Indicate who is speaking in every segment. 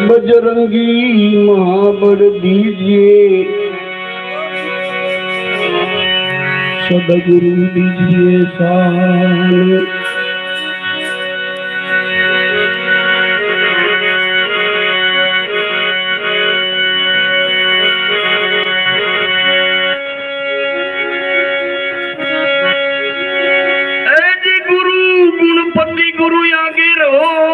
Speaker 1: બજરંગી મહાબળ દીજીએ સદગુરુ દીજીએ સાલ. ગુરુ ગુણપતિ ગુરુ આગે રહો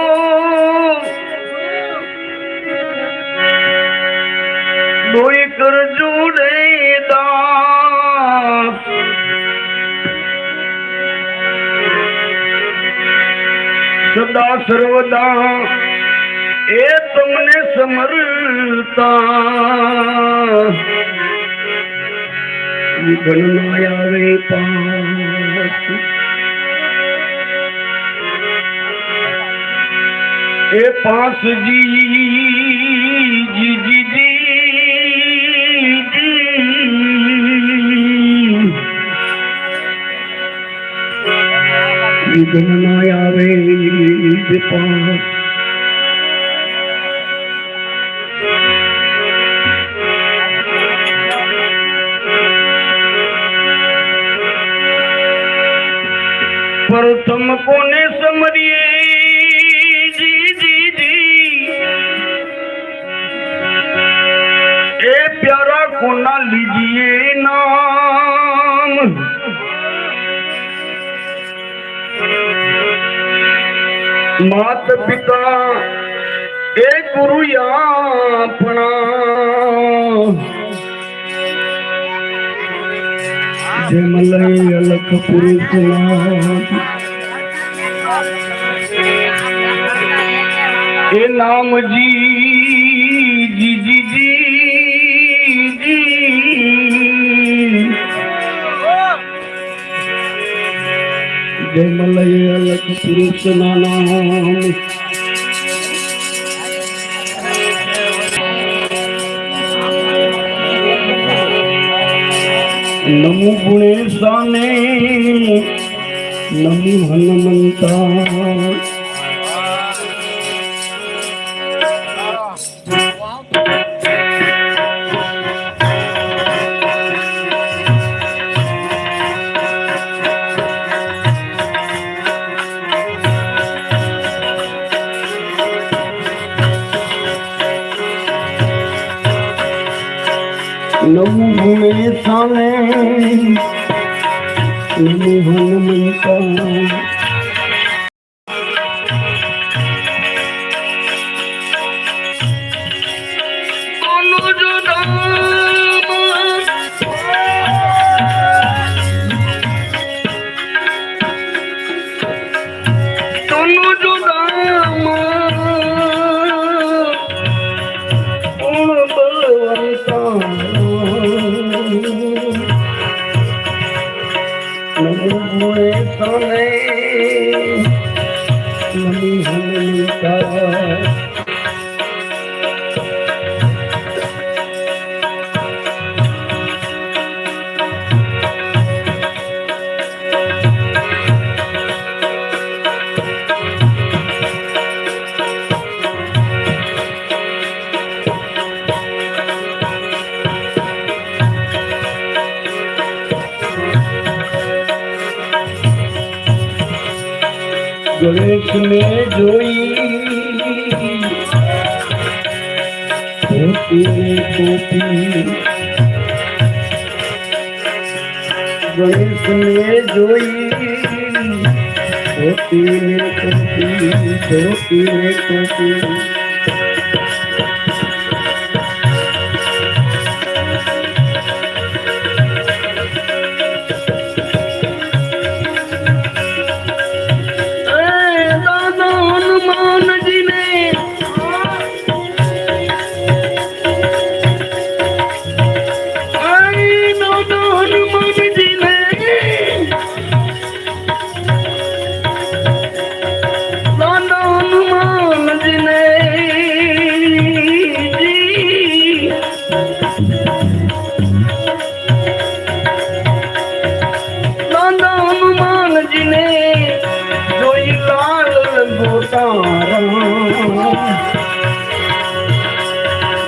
Speaker 1: સદા સર્વદા એ તમને સમરતા આવે પાસ એ પાસ જી જી જી જી વિઘ્ન ના આવે પાસ પ્રથમ કોને સમરીએ માત પિતા એ ગુરુ આપણા જેમ લઈ અલખ પુરુષ એ નામ જી પુરુષ નામ નમો ગુણેશાને નમો હનુમંતા નમો ગુણેશાને નમો હનુમંતા ગણેશ ને જોઈ ધોતી ને ગણેશ ને જોઈ ધોતી ને ટોપી ધોતી ને ટોપી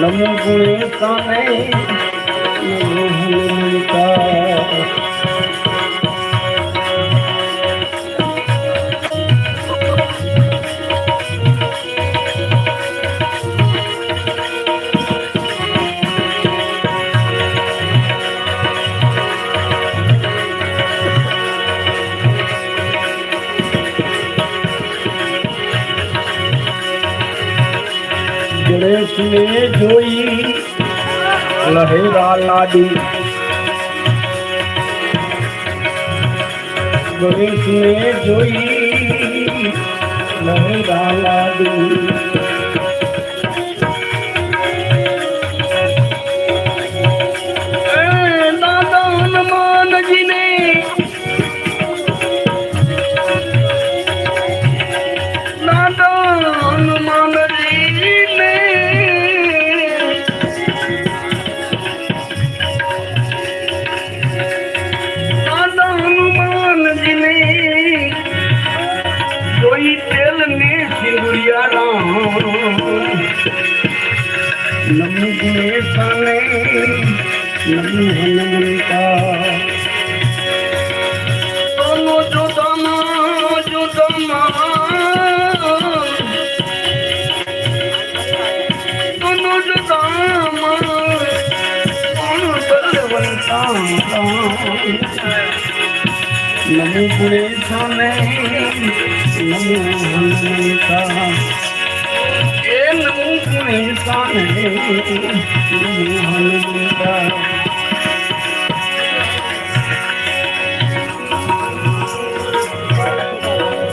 Speaker 2: નમી ગુણે સામે ગણેશને જોઈ. લહેરા લાડી. ગણેશને જોઈ. લહેરા લાડી. નમી ગુણેશાને નમી હનુમંતા
Speaker 1: દોનો જોતામાં જોતામાં દોનો જોતામાં કોણ બલવંતા
Speaker 2: નમી ગુણેશાને નમી હનુમંતા
Speaker 1: એ